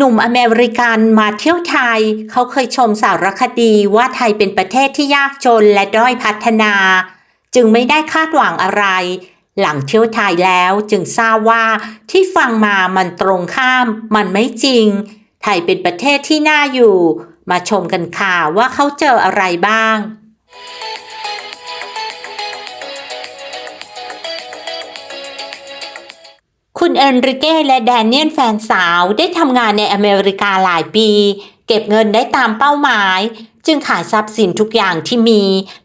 หนุ่มอเมริกันมาเที่ยวไทย เขาเคยชมสารคดีว่าไทยเป็นประเทศที่ยากจนและด้อยพัฒนา จึงไม่ได้คาดหวังอะไร หลังเที่ยวไทยแล้วจึงทราบว่าที่ฟังมามันตรงข้าม มันไม่จริง ไทยเป็นประเทศที่น่าอยู่ มาชมกันค่ะว่าเขาเจออะไรบ้าง คุณเอนริเก้และแดเนียลแฟนสาวได้ทำงานในอเมริกาหลายปี เก็บเงินได้ตามเป้าหมาย จึงขายทรัพย์สินทุกอย่างที่มี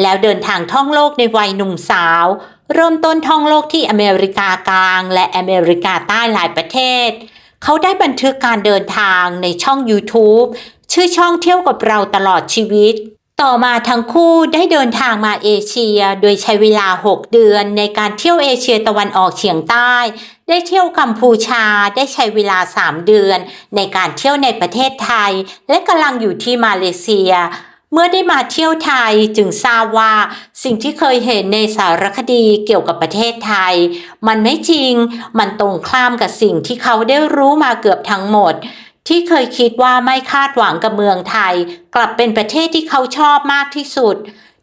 แล้วเดินทางท่องโลกในวัยหนุ่มสาว เริ่มต้นท่องโลกที่อเมริกากลาง และอเมริกาใต้หลายประเทศ เขาได้บันทึกการเดินทางในช่อง YouTube ชื่อช่องเที่ยวกับเราตลอดชีวิต ต่อมาทั้งคู่ได้เดินทางมาเอเชีย โดยใช้เวลา 6 เดือนในการเที่ยวเอเชียตะวันออกเฉียงใต้ ได้เที่ยวกัมพูชาได้ใช้เวลา 3 เดือน ในการเที่ยวในประเทศไทย และกำลังอยู่ที่มาเลเซีย เมื่อได้มาเที่ยวไทยจึงทราบว่าสิ่งที่เคยเห็นในสารคดีเกี่ยวกับประเทศไทย มันไม่จริง มันตรงข้ามกับสิ่งที่เขาได้รู้มาเกือบทั้งหมด ที่เคยคิดว่าไม่คาดหวังกับเมืองไทย กลับเป็นประเทศที่เขาชอบมากที่สุด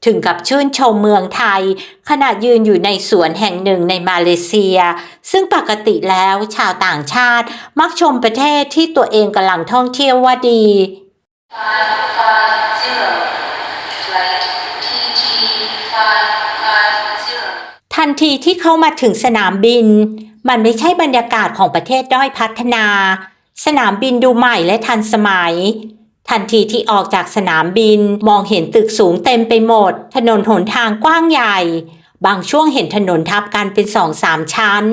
ถึงกับชื่นชมเมืองไทย ขณะยืนอยู่ในสวนแห่งหนึ่งในมาเลเซีย ซึ่งปกติแล้วชาวต่างชาติมักชมประเทศที่ตัวเองกำลังท่องเที่ยวว่าดี ทันทีที่เขามาถึงสนามบิน มันไม่ใช่บรรยากาศของประเทศด้อยพัฒนา สนามบินดูใหม่และทันสมัย ทันทีที่ออกจากสนามบินมองเห็นตึกสูงเต็มไปหมด ถนนหนทางกว้างใหญ่ บางช่วงเห็นถนนทับกันเป็นสองสามชั้น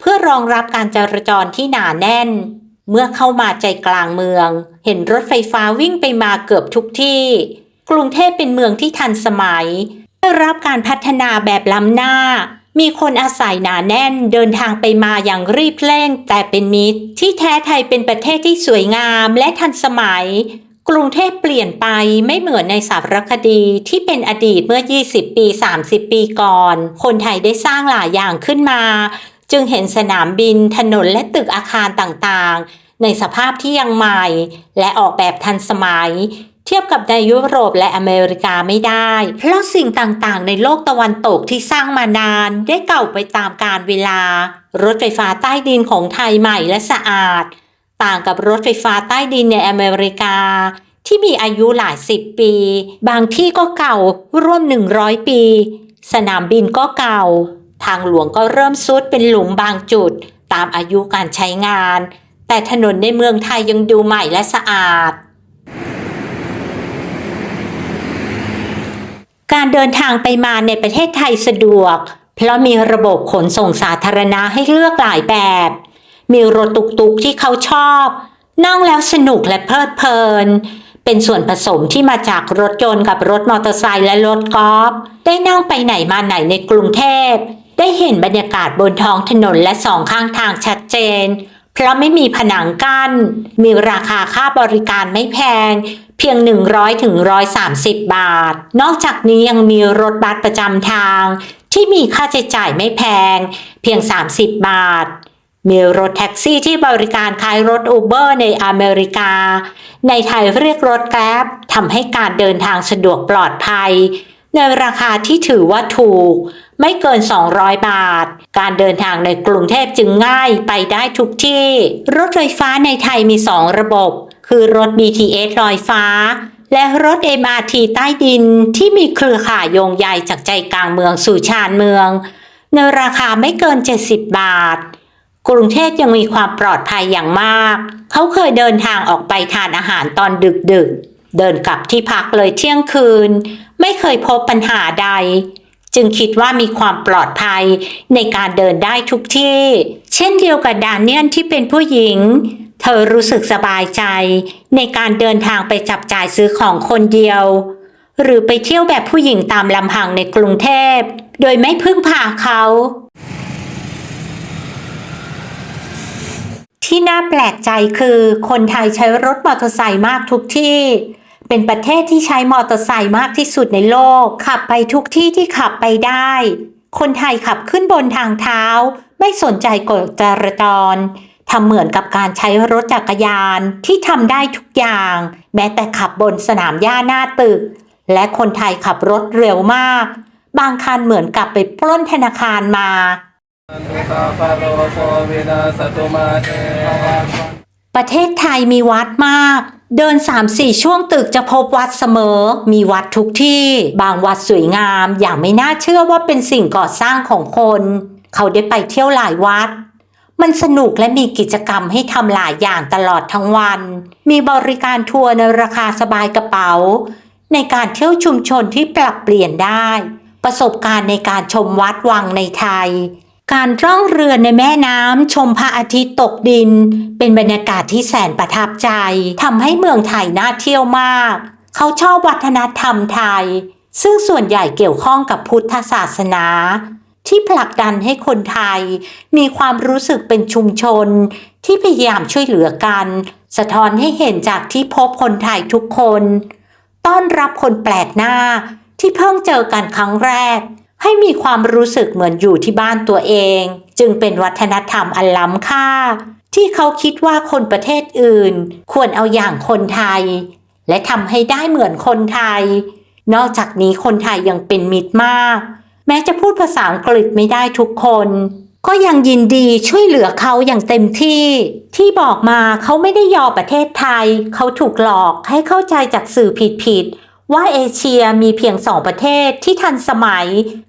เพื่อรองรับการจราจรที่หนาแน่น เมื่อเข้ามาใจกลางเมือง เห็นรถไฟฟ้าวิ่งไปมาเกือบทุกที่ กรุงเทพเป็นเมืองที่ทันสมัยได้รับการพัฒนาแบบล้ำหน้า มีคนอาศัยหนาแน่นเดินทางไปมาอย่างรีบเร่ง แต่เป็นมิตร ที่แท้ไทยเป็นประเทศที่สวยงามและทันสมัย กรุงเทพเปลี่ยนไปไม่เหมือนในสารคดีที่เป็นอดีตเมื่อ 20 ปี 30 ปีก่อน คนไทยได้สร้างหลายอย่างขึ้นมา จึงเห็นสนามบินถนนและตึกอาคารต่างๆ ในสภาพที่ยังใหม่ และออกแบบทันสมัย เทียบกับในยุโรปและอเมริกาไม่ได้ เพราะสิ่งต่างๆ ในโลกตะวันตกที่สร้างมานาน ได้เก่าไปตามกาลเวลา รถไฟฟ้าใต้ดินของไทยใหม่และสะอาด ต่างกับรถไฟฟ้าใต้ดินในอเมริกา ที่มีอายุหลายสิบปี บางที่ก็เก่าร่วม 100 ปี สนามบินก็เก่า ทางหลวงก็เริ่มซุดเป็นหลุมบางจุด ตามอายุการใช้งาน แต่ถนนในเมืองไทยยังดูใหม่และสะอาด การเดินทางไปมาในประเทศไทยสะดวก เพราะมีระบบขนส่งสาธารณะให้เลือกหลายแบบ มีรถตุกๆที่เขาชอบ นั่งแล้วสนุกและเพลิดเพลิน เป็นส่วนผสมที่มาจากรถยนต์กับรถมอเตอร์ไซค์และรถกอล์ฟได้นั่งไปไหนมาไหนในกรุงเทพ ได้เห็นบรรยากาศบนท้องถนนและสองข้างทางชัดเจน เพราะไม่มีผนังกั้น มีราคาค่าบริการไม่แพง เพียง 100ถึง130 บาท นอกจากนี้ยังมีรถบัสประจำทาง ที่มีค่าใช้จ่ายไม่แพง เพียง 30 บาท มีรถแท็กซี่ที่บริการคล้ายรถอูเบอร์ในอเมริกา ในไทยเรียกรถแกร็บทำให้การเดินทางสะดวกปลอดภัย ในราคาที่ถือว่าถูก ไม่เกิน 200 บาท การเดินทางในกรุงเทพจึงง่ายไปได้ทุกที่ รถไฟฟ้าในไทยมี 2 ระบบ คือรถ BTS ลอยฟ้า และรถ MRT ใต้ดินที่มีเครือข่ายโยงใยจากใจกลางเมืองสู่ชานเมือง ในราคาไม่เกิน 70 บาทกรุงเทพยังมีความปลอดภัยอย่างมาก เขาเคยเดินทางออกไปทานอาหารตอนดึกๆ เดินกลับที่พักเลยเที่ยงคืน ไม่เคยพบปัญหาใด จึงคิดว่ามีความปลอดภัยในการเดินได้ทุกที่ เช่นเดียวกับดานเนียนที่เป็นผู้หญิง เธอรู้สึกสบายใจ ในการเดินทางไปจับจ่ายซื้อของคนเดียว หรือไปเที่ยวแบบผู้หญิงตามลำพังในกรุงเทพ โดยไม่พึ่งพาเขาที่น่าแปลกใจคือคนไทยใช้รถมอเตอร์ไซค์มากทุกที่ เป็นประเทศที่ใช้มอเตอร์ไซค์มากที่สุดในโลก ขับไปทุกที่ที่ขับไปได้ คนไทยขับขึ้นบนทางเท้า ไม่สนใจกฎจราจรทำเหมือนกับการใช้รถจักรยานที่ทำได้ทุกอย่าง แม้แต่ขับบนสนามหญ้าหน้าตึก และคนไทยขับรถเร็วมาก บางคันเหมือนกับไปปล้นธนาคารมาประเทศไทยมีวัดมาก เดิน 3-4 ช่วงตึกจะพบวัดเสมอ มีวัดทุกที่ บางวัดสวยงาม อย่างไม่น่าเชื่อว่าเป็นสิ่งก่อสร้างของคน เขาได้ไปเที่ยวหลายวัด มันสนุกและมีกิจกรรมให้ทำหลายอย่างตลอดทั้งวัน มีบริการทัวร์ในราคาสบายกระเป๋า ในการเที่ยวชุมชนที่ปรับเปลี่ยนได้ ประสบการณ์ในการชมวัดวังในไทย การร่องเรือในแม่น้ำชมพระอาทิตย์ตกดิน เป็นบรรยากาศที่แสนประทับใจทำให้เมืองไทยน่าเที่ยวมาก เขาชอบวัฒนธรรมไทย ซึ่งส่วนใหญ่เกี่ยวข้องกับพุทธศาสนา ที่ผลักดันให้คนไทย มีความรู้สึกเป็นชุมชน ที่พยายามช่วยเหลือกัน สะท้อนให้เห็นจากที่พบคนไทยทุกคน ต้อนรับคนแปลกหน้าที่เพิ่งเจอกันครั้งแรก ให้มีความรู้สึกเหมือนอยู่ที่บ้านตัวเอง จึงเป็นวัฒนธรรมอันล้ำค่า ที่เขาคิดว่าคนประเทศอื่น ควรเอาอย่างคนไทย และทำให้ได้เหมือนคนไทย นอกจากนี้คนไทยยังเป็นมิตรมาก แม้จะพูดภาษาอังกฤษไม่ได้ทุกคน ก็ยังยินดีช่วยเหลือเขาอย่างเต็มที่ ที่บอกมาเขาไม่ได้ยอประเทศไทย เขาถูกหลอกให้เข้าใจจากสื่อผิดๆ ว่าเอเชียมีเพียงสองประเทศที่ทันสมัย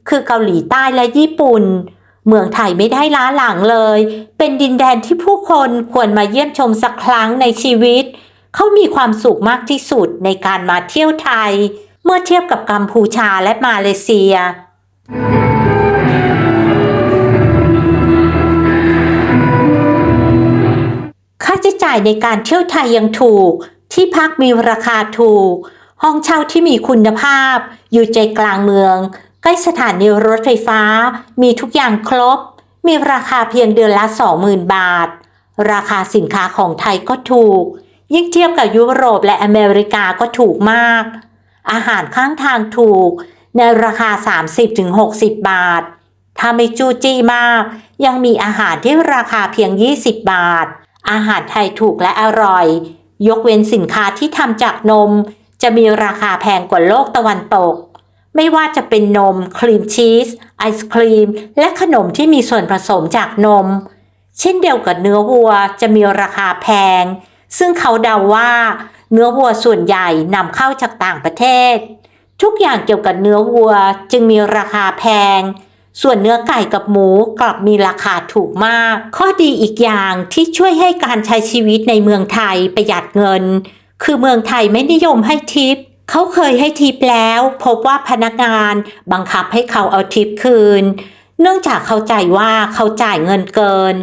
คือเกาหลีใต้และญี่ปุ่น เมืองไทยไม่ได้ล้าหลังเลย เป็นดินแดนที่ผู้คนควรมาเยี่ยมชมสักครั้งในชีวิต เขามีความสุขมากที่สุดในการมาเที่ยวไทย เมื่อเทียบกับกัมพูชาและมาเลเซียค่าใช้จ่ายในการเที่ยวไทยยังถูก ที่พักมีราคาถูก ห้องเช่าที่มีคุณภาพ อยู่ใจกลางเมือง ใกล้สถานีรถไฟฟ้า มีทุกอย่างครบ มีราคาเพียงเดือนละ 20,000 บาท ราคาสินค้าของไทยก็ถูก ยิ่งเทียบกับยุโรปและอเมริกาก็ถูกมาก อาหารข้างทางถูก ในราคา 30-60 บาท ถ้าไม่จู้จี้มาก ยังมีอาหารที่ราคาเพียง 20 บาท อาหารไทยถูกและอร่อย ยกเว้นสินค้าที่ทำจากนม จะมีราคาแพงกว่าโลกตะวันตก ไม่ว่าจะเป็นนม ครีมชีส ไอศครีม และขนมที่มีส่วนผสมจากนม เช่นเดียวกับเนื้อวัวจะมีราคาแพง ซึ่งเขาเดาว่า เนื้อวัวส่วนใหญ่นำเข้าจากต่างประเทศ ทุกอย่างเกี่ยวกับเนื้อวัวจึงมีราคาแพงส่วนเนื้อไก่กับหมูกลับมีราคาถูกมาก ข้อดีอีกอย่างที่ช่วยให้การใช้ชีวิตในเมืองไทยประหยัดเงิน คือเมืองไทยไม่นิยมให้ทิป เขาเคยให้ทิปแล้ว พบว่าพนักงานบังคับให้เขาเอาทิปคืน เนื่องจากเข้าใจว่าเขาจ่ายเงินเกิน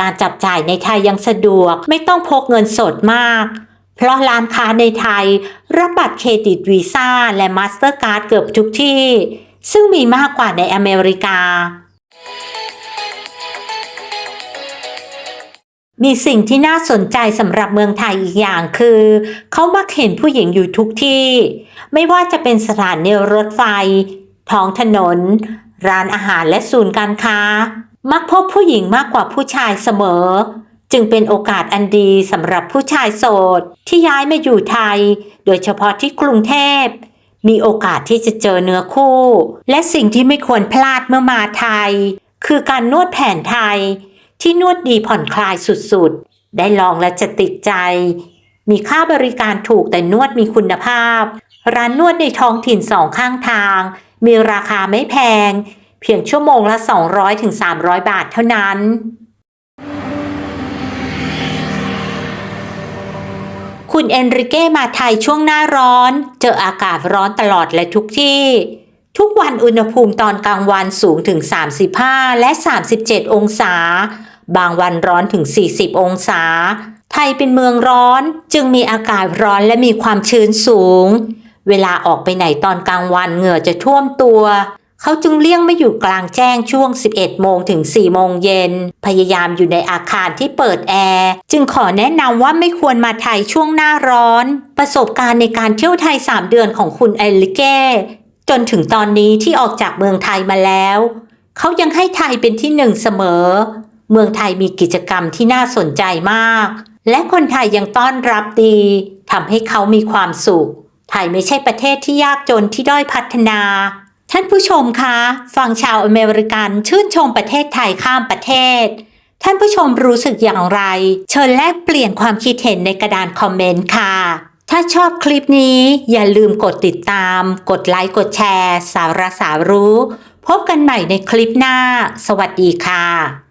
การจับจ่ายในไทยยังสะดวก ไม่ต้องพกเงินสดมาก เพราะร้านค้าในไทย รับบัตรเครดิตวีซ่าและมาสเตอร์การ์ดเกือบทุกที่ ซึ่งมีมากกว่าในอเมริกา มีสิ่งที่น่าสนใจสำหรับเมืองไทยอีกอย่างคือ เขามักเห็นผู้หญิงอยู่ทุกที่ ไม่ว่าจะเป็นสถานีรถไฟ ท้องถนน ร้านอาหารและศูนย์การค้า มักพบผู้หญิงมากกว่าผู้ชายเสมอ จึงเป็นโอกาสอันดีสำหรับผู้ชายโสด ที่ย้ายมาอยู่ไทย โดยเฉพาะที่กรุงเทพ มีโอกาสที่จะเจอเนื้อคู่ และสิ่งที่ไม่ควรพลาดเมื่อมาไทย คือการนวดแผนไทย ที่นวดดีผ่อนคลายสุดๆ ได้ลองและจะติดใจ มีค่าบริการถูกแต่นวดมีคุณภาพ ร้านนวดในท้องถิ่นสองข้างทาง มีราคาไม่แพง เพียงชั่วโมงละ 200-300 บาทเท่านั้นคุณเอนริเก้มาไทยช่วงหน้าร้อน เจออากาศร้อนตลอดและทุกที่ ทุกวันอุณหภูมิตอนกลางวันสูงถึง 35 และ 37 องศา บางวันร้อนถึง 40 องศา ไทยเป็นเมืองร้อนจึงมีอากาศร้อนและมีความชื้นสูง เวลาออกไปไหนตอนกลางวันเหงื่อจะท่วมตัว เขาจึงเลี่ยงไม่อยู่กลางแจ้งช่วง 11 โมงถึง 4 โมงเย็น พยายามอยู่ในอาคารที่เปิดแอร์ จึงขอแนะนำว่าไม่ควรมาไทยช่วงหน้าร้อน ประสบการณ์ในการเที่ยวไทย 3 เดือนของคุณเอลิเก้ จนถึงตอนนี้ที่ออกจากเมืองไทยมาแล้ว เขายังให้ไทยเป็นที่หนึ่งเสมอ เมืองไทยมีกิจกรรมที่น่าสนใจมาก และคนไทยยังต้อนรับดีทำให้เขามีความสุข ไทยไม่ใช่ประเทศที่ยากจนที่ด้อยพัฒนา ท่านผู้ชมคะ ฟังชาวอเมริกันชื่นชมประเทศไทยข้ามประเทศ ท่านผู้ชมรู้สึกอย่างไร เชิญแลกเปลี่ยนความคิดเห็นในกระดานคอมเมนต์ค่ะ ถ้าชอบคลิปนี้อย่าลืมกดติดตาม กดไลค์ กดแชร์ สาระสารู้ พบกันใหม่ในคลิปหน้า สวัสดีค่ะ